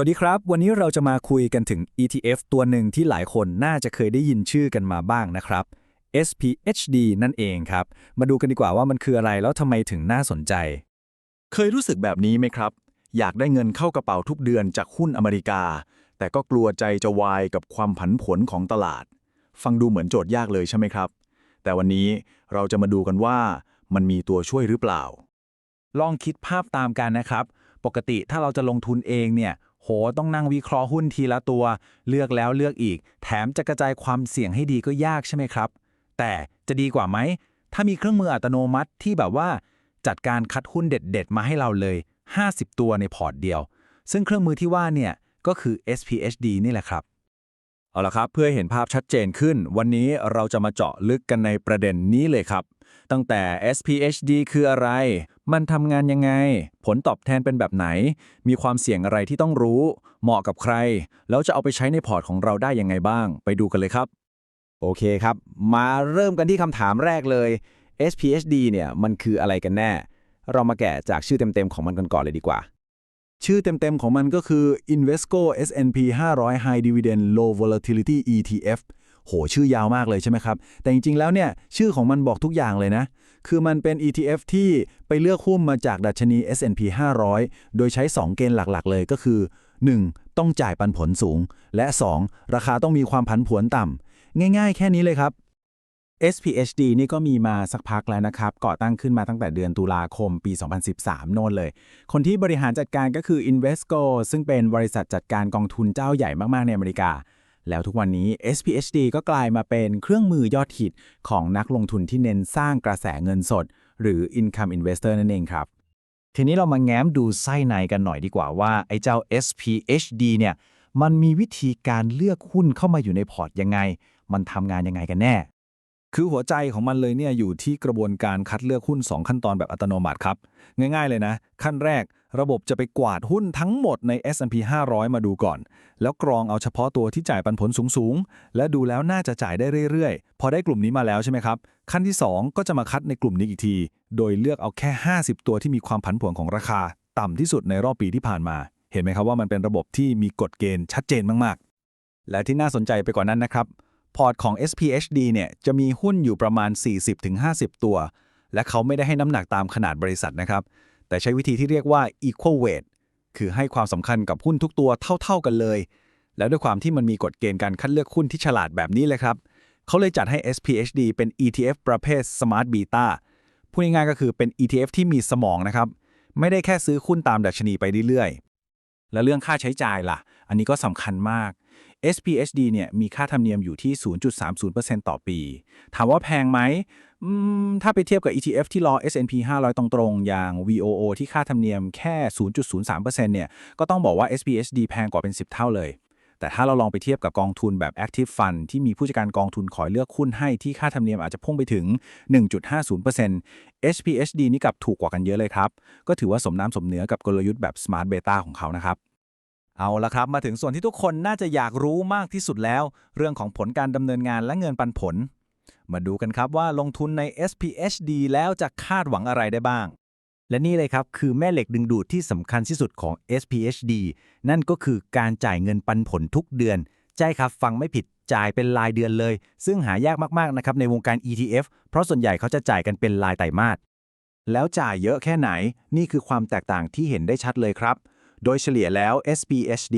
สวัสดีครับ วันนี้เราจะมาคุยกันถึง ETF ตัวหนึ่งที่หลายคนน่าจะเคยได้ยินชื่อกันมาบ้างนะครับ SPHD นั่นเองครับ มาดูกันดีกว่าว่ามันคืออะไรแล้วทำไมถึงน่าสนใจ เคยรู้สึกแบบนี้ไหมครับ อยากได้เงินเข้ากระเป๋าทุกเดือนจากหุ้นอเมริกา แต่ก็กลัวใจจะวายกับความผันผวนของตลาด ฟังดูเหมือนโจทย์ยากเลยใช่ไหมครับ แต่วันนี้เราจะมาดูกันว่ามันมีตัวช่วยหรือเปล่า ลองคิดภาพตามกันนะครับ ปกติถ้าเราจะลงทุนเองเนี่ย โหต้องนั่งวิเคราะห์หุ้นทีละตัว เลือกแล้วเลือกอีก แถมจะกระจายความเสี่ยงให้ดีก็ยากใช่ไหมครับ แต่จะดีกว่าไหม ถ้ามีเครื่องมืออัตโนมัติที่แบบว่า จัดการคัดหุ้นเด็ด ๆ มาให้เราเลย 50 ตัวในพอร์ตเดียว ซึ่งเครื่องมือที่ว่าเนี่ยก็คือ SPHD นี่แหละครับ เอาละครับเพื่อเห็นภาพชัดเจนขึ้น วันนี้เราจะมาเจาะลึกกันในประเด็นนี้เลยครับ ตั้งแต่ SPHD คืออะไร มันทำงานยังไง ผลตอบแทนเป็นแบบไหน มีความเสี่ยงอะไรที่ต้องรู้ เหมาะกับใคร แล้วจะเอาไปใช้ในพอร์ตของเราได้ยังไงบ้าง ไปดูกันเลยครับ โอเคครับ มาเริ่มกันที่คำถามแรกเลย SPHD เนี่ยมันคืออะไรกันแน่ เรามาแกะจากชื่อเต็มๆของมันกันก่อนเลยดีกว่า ชื่อเต็มๆของมันก็คือ Invesco S&P 500 High Dividend Low Volatility ETF โหชื่อยาวมากเลยใช่ไหมครับ แต่จริงๆแล้วเนี่ยชื่อของมันบอกทุกอย่างเลยนะ คือมันเป็น ETF ที่ไปเลือกหุ้นมาจากดัชนี S&P 500 โดยใช้ 2 เกณฑ์หลักๆ เลยก็คือ 1. ต้องจ่ายปันผลสูง และ 2. ราคาต้องมีความผันผวนต่ำง่าย ๆ แค่นี้เลยครับ SPHD นี่ก็มีมาสักพักแล้วนะครับ ก่อตั้งขึ้นมาตั้งแต่เดือนตุลาคมปี 2013 โน่นเลย คนที่บริหารจัดการก็คือ Invesco ซึ่งเป็นบริษัทจัดการกองทุนเจ้าใหญ่มาก ๆ ในอเมริกา แล้วทุกวันนี้ SPHD ก็กลายมาเป็นเครื่องมือยอดฮิตของนักลงทุนที่เน้นสร้างกระแสเงินสด หรือ Income Investor นั่นเองครับ ทีนี้เรามาแง้มดูไส้ในกันหน่อยดีกว่าว่า ไอ้เจ้า SPHD เนี่ยมันมีวิธีการเลือกหุ้นเข้ามาอยู่ในพอร์ตยังไง มันทำงานยังไงกันแน่ คือหัวใจของมันเลยเนี่ยอยู่ที่กระบวนการคัดเลือกหุ้น 2 ขั้นตอนแบบอัตโนมัติครับ ง่ายๆเลยนะ ขั้นแรก ระบบจะไปกวาดหุ้นทั้งหมดใน S&P 500 มาดูก่อน แล้วกรองเอาเฉพาะตัวที่จ่ายปันผลสูงๆ และดูแล้วน่าจะจ่ายได้เรื่อยๆ พอได้กลุ่มนี้มาแล้วใช่ไหมครับ ขั้นที่ 2 ก็จะมาคัดในกลุ่มนี้อีกที โดยเลือกเอาแค่ 50 ตัวที่มีความผันผวนของราคา ต่ำที่สุดในรอบปีที่ผ่านมา เห็นไหมครับว่ามันเป็นระบบที่มีกฎเกณฑ์ชัดเจนมากๆ และที่น่าสนใจไปกว่านั้นนะครับ พอร์ตของ SPHD เนี่ยจะมีหุ้นอยู่ประมาณ 40-50 ตัว และเขาไม่ได้ให้น้ำหนักตามขนาดบริษัทนะครับ แต่ใช้วิธีที่เรียกว่า equal weight คือให้ความสำคัญกับหุ้นทุกตัวเท่า ๆกันเลย แล้วด้วยความที่มันมีกฎเกณฑ์การคัดเลือกหุ้นที่ฉลาดแบบนี้เลยครับ เขาเลยจัดให้ SPHD เป็น ETF ประเภท Smart Beta พูดง่ายๆก็คือเป็น ETF ที่มีสมองนะครับ ไม่ได้แค่ซื้อหุ้นตามดัชนีไปเรื่อยๆ แล้วเรื่องค่าใช้จ่ายล่ะ อันนี้ก็สำคัญมาก SPHD เนี่ยมีค่าธรรมเนียมอยู่ที่ 0.30%ต่อปี ถามว่าแพงไหมอืมถ้าไปเทียบกับ ETF ที่รอ S&P 500 ตรงๆ อย่าง VOO ที่ค่าธรรมเนียมแค่ 0.03%เนี่ย ก็ต้องบอกว่า SPHD แพงกว่าเป็น 10 เท่าเลย แต่ถ้าเราลองไปเทียบกับกองทุนแบบ Active Fund ที่มีผู้จัดการกองทุนคอยเลือกหุ้นให้ที่ค่าธรรมเนียมอาจจะพุ่งไปถึง 1.50% SPHD นี่กลับถูกกว่ากันเยอะเลยครับ ก็ถือว่าสมน้ำสมเนื้อกับกลยุทธ์แบบ Smart Beta ของเขานะครับ เอาละครับ มาถึงส่วนที่ทุกคนน่าจะอยากรู้มากที่สุดแล้ว เรื่องของผลการดำเนินงานและเงินปันผล มาดูกันครับว่าลงทุนใน SPHD แล้วจะคาดหวังอะไรได้บ้าง และนี่เลยครับ คือแม่เหล็กดึงดูดที่สำคัญที่สุดของ SPHD นั่นก็คือการจ่ายเงินปันผลทุกเดือน ใช่ครับฟังไม่ผิดจ่ายเป็นรายเดือนเลย ซึ่งหายากมากๆนะครับในวงการ ETF เพราะส่วนใหญ่เขาจะจ่ายกันเป็นรายไตรมาสแล้วจ่ายเยอะแค่ไหน นี่คือความแตกต่างที่เห็นได้ชัดเลยครับ โดยเฉลี่ยแล้ว SPHD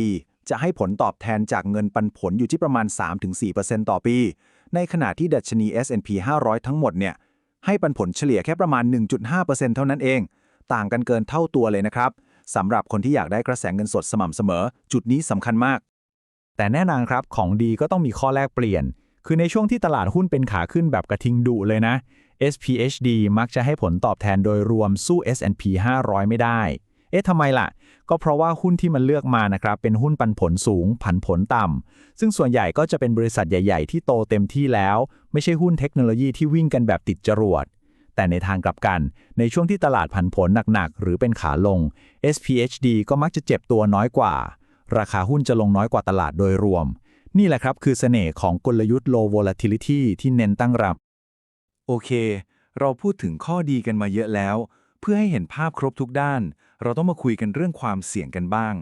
จะให้ผลตอบแทนจากเงินปันผลอยู่ที่ประมาณ 3-4%ต่อปี ในขณะที่ดัชนี S&P 500 ทั้งหมดเนี่ย ให้ปันผลเฉลี่ยแค่ประมาณ 1.5%เท่านั้นเอง ต่างกันเกินเท่าตัวเลยนะครับสำหรับคนที่อยากได้กระแสเงินสดสม่ำเสมอ จุดนี้สำคัญมาก แต่แน่นอนครับของดีก็ต้องมีข้อแลกเปลี่ยน คือในช่วงที่ตลาดหุ้นเป็นขาขึ้นแบบกระทิงดุเลยนะ SPHD มักจะให้ผลตอบแทนโดยรวมสู้ S&P 500 ไม่ได้ เอ๊ะทำไมล่ะ ก็เพราะว่าหุ้นที่มันเลือกมานะครับ เป็นหุ้นปันผลสูง ผันผลต่ำ ซึ่งส่วนใหญ่ก็จะเป็นบริษัทใหญ่ ๆ ที่โตเต็มที่แล้ว ไม่ใช่หุ้นเทคโนโลยีที่วิ่งกันแบบติดจรวด แต่ในทางกลับกัน ในช่วงที่ตลาดผันผลหนัก ๆ หรือเป็นขาลง SPHD ก็มักจะเจ็บตัวน้อยกว่า ราคาหุ้นจะลงน้อยกว่าตลาดโดยรวม นี่แหละครับคือเสน่ห์ของกลยุทธ์ low volatility ที่เน้นตั้งรับ โอเค เราพูดถึงข้อดีกันมาเยอะแล้ว เพื่อให้เห็นภาพครบทุกด้าน เราต้องมาคุยกันเรื่องความเสี่ยงกันบ้าง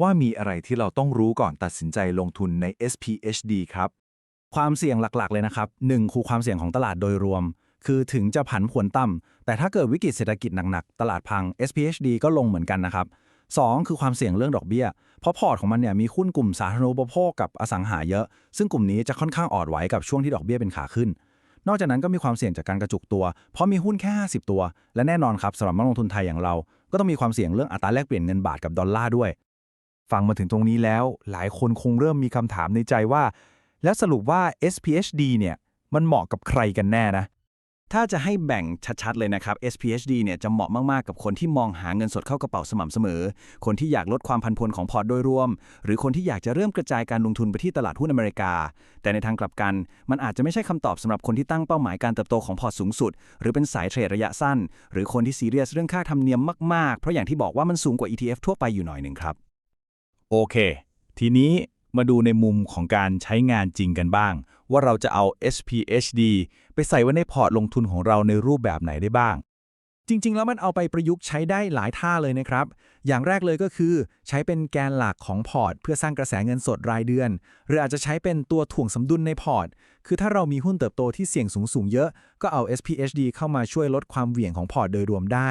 ว่ามีอะไรที่เราต้องรู้ก่อนตัดสินใจลงทุนใน SPHD ครับ ความเสี่ยงหลักๆ เลยนะครับหนึ่งคือความเสี่ยงของตลาดโดยรวม คือถึงจะผันผวนต่ำแต่ถ้าเกิดวิกฤตเศรษฐกิจหนักๆ ตลาดพัง SPHD ก็ลงเหมือนกันนะครับสองคือความเสี่ยงเรื่องดอกเบี้ย เพราะพอร์ตของมันเนี่ยมีหุ้นกลุ่มสาธารณูปโภคกับอสังหาเยอะ ซึ่งกลุ่มนี้จะค่อนข้างอ่อนไหวกับช่วงที่ดอกเบี้ยเป็นขาขึ้น นอกจากนั้นก็มีความเสี่ยงจากการกระจุกตัว เพราะมีหุ้นแค่ 50 ตัว และแน่นอนครับสำหรับนักลงทุนไทยอย่างเรา ก็ต้องมีความเสี่ยงเรื่องอัตราแลกเปลี่ยนเงินบาทกับดอลลาร์ด้วย ฟังมาถึงตรงนี้แล้ว หลายคนคงเริ่มมีคำถามในใจว่า แล้วสรุปว่า SPHD เนี่ยมันเหมาะกับใครกันแน่นะ ถ้าจะให้แบ่งชัดๆเลยนะครับ SPHD เนี่ยจะเหมาะมากๆกับคนที่มองหาเงินสดเข้ากระเป๋าสม่ำเสมอ คนที่อยากลดความพันผวนของพอร์ตโดยรวม หรือคนที่อยากจะเริ่มกระจายการลงทุนไปที่ตลาดหุ้นอเมริกา แต่ในทางกลับกัน มันอาจจะไม่ใช่คำตอบสำหรับคนที่ตั้งเป้าหมายการเติบโตของพอร์ตสูงสุด หรือเป็นสายเทรดระยะสั้น หรือคนที่ซีเรียสเรื่องค่าธรรมเนียมมากๆ เพราะอย่างที่บอกว่ามันสูงกว่า ETF ทั่วไปอยู่หน่อยหนึ่งครับ โอเค ทีนี้ มาดูในมุมของการใช้งานจริงกันบ้าง ว่าเราจะเอา SPHD ไปใส่ไว้ในพอร์ตลงทุนของเราในรูปแบบไหนได้บ้าง จริง ๆ แล้วมันเอาไปประยุกต์ใช้ได้หลายท่าเลยนะครับ อย่างแรกเลยก็คือ ใช้เป็นแกนหลักของพอร์ต เพื่อสร้างกระแสเงินสดรายเดือน หรืออาจจะใช้เป็นตัวถ่วงสมดุลในพอร์ต คือถ้าเรามีหุ้นเติบโตที่เสี่ยงสูงๆเยอะ ก็เอา SPHD เข้ามาช่วยลดความเหวี่ยงของพอร์ตโดยรวมได้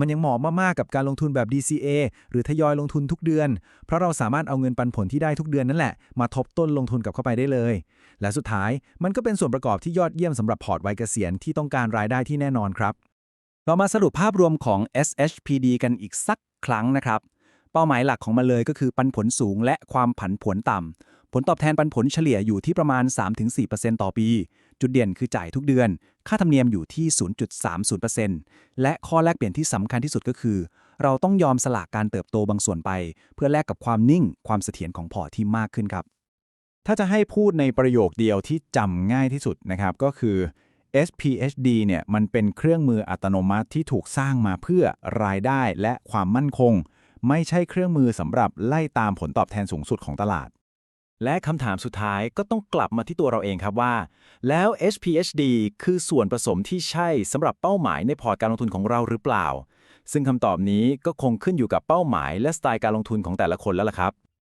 มันยังเหมาะมากๆกับการลงทุนแบบ DCA หรือทยอยลงทุนทุกเดือน เพราะเราสามารถเอาเงินปันผลที่ได้ทุกเดือนนั่นแหละมาทบต้นลงทุนกับเข้าไปได้เลย และสุดท้ายมันก็เป็นส่วนประกอบที่ยอดเยี่ยมสำหรับพอร์ตวัยเกษียณที่ต้องการรายได้ที่แน่นอนครับ เรามาสรุปภาพรวมของ SHPD กันอีกสักครั้งนะครับ เป้าหมายหลักของมันเลยก็คือปันผลสูงและความผันผวนต่ำ ผลตอบแทนปันผลเฉลี่ยอยู่ที่ประมาณ 3-4%ต่อปี จุดเด่นคือจ่ายทุกเดือน ค่าธรรมเนียมอยู่ที่ 0.30%และข้อแลกเปลี่ยนที่สำคัญที่สุดก็คือ เราต้องยอมสละการเติบโตบางส่วนไป เพื่อแลกกับความนิ่ง ความเสถียรของพอร์ตที่มากขึ้นครับ ถ้าจะให้พูดในประโยคเดียวที่จำง่ายที่สุดนะครับก็คือ SPHD เนี่ยมันเป็นเครื่องมืออัตโนมัติที่ถูกสร้างมาเพื่อรายได้และความมั่นคง ไม่ใช่เครื่องมือสำหรับไล่ตามผลตอบแทนสูงสุดของตลาด และคำถามสุดท้ายก็ต้องกลับมาที่ตัวเราเองครับว่า แล้ว SPHD คือส่วนผสมที่ใช่สำหรับเป้าหมายในพอร์ตการลงทุนของเราหรือเปล่า ซึ่งคำตอบนี้ก็คงขึ้นอยู่กับเป้าหมายและสไตล์การลงทุนของแต่ละคนแล้วล่ะครับ